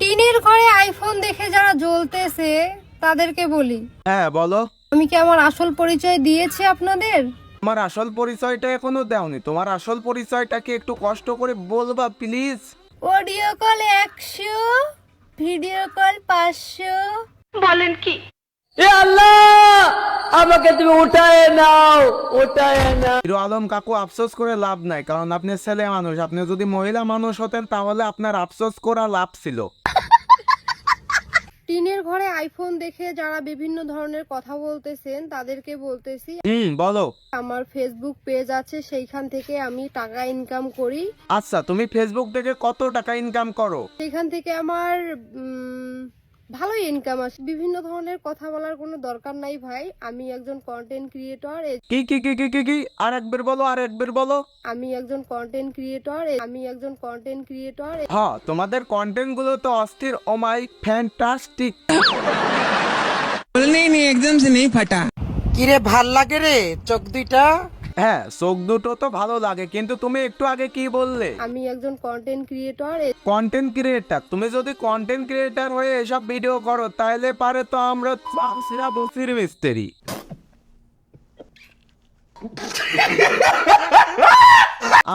টিনের ঘরে আইফোন দেখে যারা জ্বলতেছে তাদেরকে বলি। হ্যাঁ বলো। আমি কি আমার আসল পরিচয় দিয়েছি আপনাদের? আমার আসল পরিচয়টা এখনও দেওনি। তোমার আসল পরিচয়টাকে একটু কষ্ট করে বলবা প্লিজ। অডিও কল একশো ভিডিও কল পাঁচশো। হিরো আলম কাকু আফসোস করে লাভ নাই কারণ আপনি ছেলে মানুষ। আপনি যদি মহিলা মানুষ হতেন তাহলে আপনার আফসোস করা লাভ ছিল। টিনের ঘরে আইফোন দেখে যারা বিভিন্ন ধরনের কথা বলতেছেন তাদেরকে বলতেছি হুম বলো। আমার ফেসবুক পেজ আছে সেইখান থেকে আমি টাকা ইনকাম করি। আচ্ছা তুমি ফেসবুক থেকে কত টাকা ইনকাম করো? সেইখান থেকে আমার উম, ভালোই ইনকাম আসে। বিভিন্ন ধরনের কথা বলার কোনো দরকার নাই ভাই। আমি একজন কন্টেন্ট ক্রিয়েটর কি কি কি কি কি কি? আর একবার বলো আর একবার বলো। আমি একজন কন্টেন্ট ক্রিয়েটর আমি একজন কন্টেন্ট ক্রিয়েটর হ্যাঁ তোমাদের কন্টেন্টগুলো তো অস্থির। ও মাই ফ্যান্টাস্টিক বলনি নি একদম সে নেই ফাটা। কিরে ভালো লাগে রে? চোখ দুইটা। হ্যাঁ চোখ দুটো তো ভালো লাগে কিন্তু তুমি একটু আগে কি বললে? আমি একজন কন্টেন্ট ক্রিয়েটর কন্টেন্ট ক্রিয়েটর তুমি যদি কন্টেন্ট ক্রিয়েটর হয়ে এসব ভিডিও করো তাহলে পারে তো আমরা মিস্ত্রি।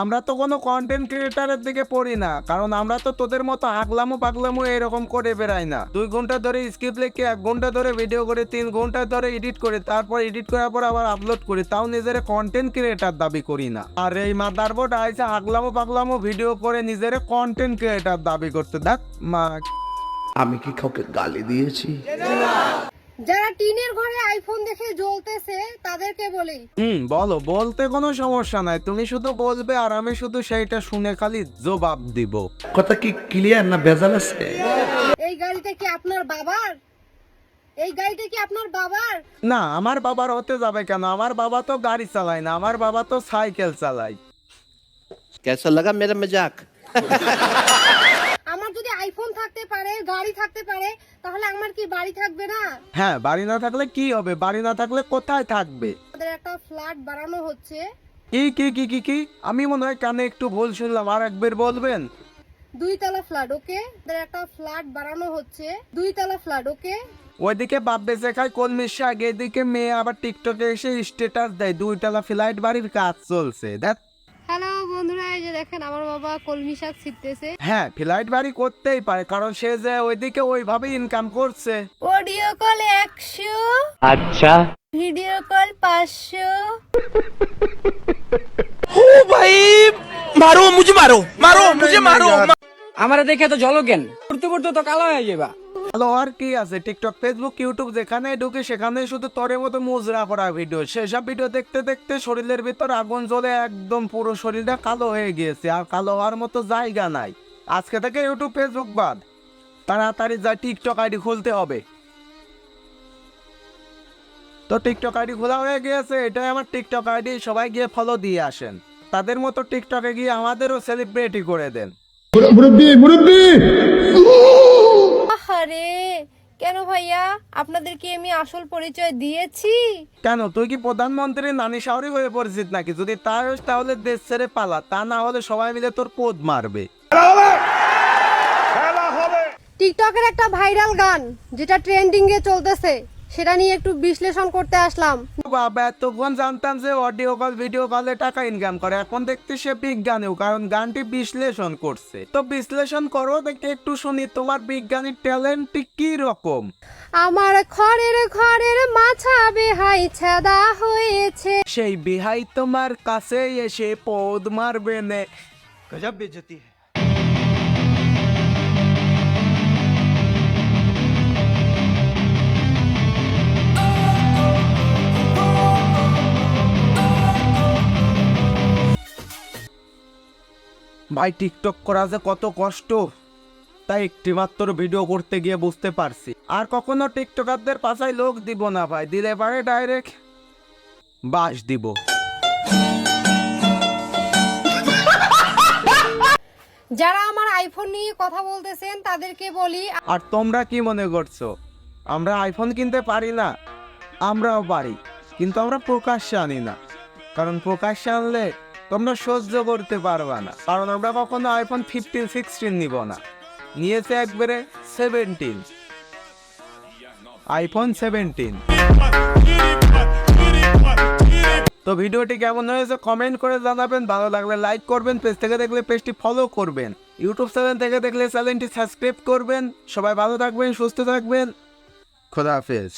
আমরা তো কোনো কন্টেন্ট ক্রিয়েটারের দিকে পড়ি না কারণ আমরা তো তোদের মতো আগলামো পাগলামো এরকম করে বেড়াই না। দুই ঘণ্টা ধরে স্ক্রিপ্ট লিখে এক ঘণ্টা ধরে ভিডিও করে তিন ঘণ্টা ধরে এডিট করে তারপর এডিট করার পর আবার আপলোড করি তাও নিজের কন্টেন্ট ক্রিয়েটার দাবি করি না। আর এই মাদারবোর্ড আইসে আগলামো পাগলামো ভিডিও করে নিজের কন্টেন্ট ক্রিয়েটার দাবি করতে দেখ মা। আমি কি কাউকে গালি দিয়েছি? যারা টিনের ঘরে আইফোন দেখে জ্বলতেছে তাদেরকে বলি। হুম বলো বলতে কোনো সমস্যা নাই। তুমি শুধু বলবে আর আমি শুধু সেইটা শুনে খালি জবাব দিব। কথা কি ক্লিয়ার না ভেজাল আছে? এই গাড়িটা কি আপনার বাবার? এই গাড়িটা কি আপনার বাবার? না আমার বাবার হতে যাবে কেন? আমার বাবা তো গাড়ি চালায় না আমার বাবা তো সাইকেল চালায়। কেসা লাগা মজাক? আমার যদি আইফোন থাকতে পারে গাড়ি থাকতে পারে তাহলে আমার কি বাড়ি থাকবে না? হ্যাঁ বাড়ি না থাকলে কি হবে? বাড়ি না থাকলে কোথায় থাকবে? আমাদের একটা ফ্ল্যাট বানানো হচ্ছে। কি কি কি কি কি? আমি মনে হয় কানে একটু ভুল শুনলাম। আর একবার বলবেন? দুই তলা ফ্ল্যাট ওকে আমাদের একটা ফ্ল্যাট বানানো হচ্ছে। দুই তলা ফ্ল্যাট ওকে ওইদিকে বাপ বেঁচে খায় কলমির শাক এদিকে মেয়ে আবার টিকটকে এসে স্ট্যাটাস দেয়। দুইতলা ফ্লাইট বাড়ির কাজ চলছে দেখ। বন্ধুরা এই যে দেখেন আমার বাবা কলমি শাক ছিটতেছে। হ্যাঁ ফ্লাইট বাড়ি করতেই পারে কারণ সে যে ওইদিকে ওইভাবে ইনকাম করছে। অডিও কল একশো। আচ্ছা। ভিডিও কল পাঁচশো। ও ভাই মারো মুঝে মারো মারো মুঝে মারো। আমার দেখে তো জল কেন পড়তে পড়তে তো কালো হয়ে যাবা হ্যালো, আর কি আছে? টিকটক ফেসবুক ইউটিউব যেখানে ঢুকে সেখানে শুধু তরে মতো মুজরা করা ভিডিও সেসব ভিডিও দেখতে দেখতে শরীরের ভিতর আগুন জ্বলে একদম পুরো শরীরটা কালো হয়ে গিয়েছে, আর কালো হওয়ার মতো জায়গা নাই। আজকে থেকে ইউটিউব ফেসবুক বাদ। তাড়াতাড়ি যা টিকটক আইডি খুলতে হবে। তো টিকটক আইডি খোলা হয়ে গিয়েছে, এটাই আমার টিকটক আইডি, সবাই গিয়ে ফলো দিয়ে আসেন। তাদের মতো টিকটকে গিয়ে আমাদেরও সেলিব্রিটি করে দেন। আরে কেন ভাইয়া? আপনাদের কি আমি আসল পরিচয় দিয়েছি? কেন? তুই কি প্রধানমন্ত্রী নানি সাহরি হয়ে পরিচিত নাকি? যদি তার তাহলে দেশ ছেড়ে পালা তা না হলে সবাই মিলে তোর পোদ মারবে। টিকটকের একটা ভাইরাল গান যেটা ট্রেন্ডিং এ চলতেছে। সেটা নিয়ে একটু বিশ্লেষণ করতে আসলাম। বাবা এতক্ষণ জানতাম যে অডিও কল ভিডিও কলে টাকা ইনকাম করে। এখন দেখতে সে বিজ্ঞানীও কারণ গানটি বিশ্লেষণ করছে। তো বিশ্লেষণ করো দেখে একটু শুনি তোমার বিজ্ঞানীর ট্যালেন্ট কি রকম? আমার খড়ের ঘরের মাছা বেহাই ছেদা হয়েছে। সেই বিহাই তোমার কাছে এসে পদ মারবে নে। ভাই টিকটক করা যে কত কষ্ট। তাই একটি মাত্র ভিডিও করতে গিয়ে বুঝতে পারছি। আর কখনো টিকটকারদের পাশায় লোক দিব না ভাই দিলে পারে ডাইরেক্ট বাস দিব। যারা আমার আইফোন নিয়ে কথা বলতেছেন তাদেরকে বলি আর তোমরা কি মনে করছ? আমরা আইফোন কিনতে পারি না আমরাও পারি। কিন্তু আমরা প্রকাশ্যে আনি না। কারণ প্রকাশ্যে আনলে তোমরা সহ্য করতে পারবা না। কারণ আমরা কখনো আইফোন ফিফটিন সিক্সটিন নিব না। নিয়েছে একবারে সেভেন্টিন আইফোন সেভেন্টিন তো ভিডিওটি কেমন হয়েছে কমেন্ট করে জানাবেন। ভালো লাগলে লাইক করবেন। পেজ থেকে দেখলে পেজটি ফলো করবেন। ইউটিউব চ্যানেল থেকে দেখলে চ্যানেলটি সাবস্ক্রাইব করবেন। সবাই ভালো থাকবেন, সুস্থ থাকবেন। খোদা হাফেজ।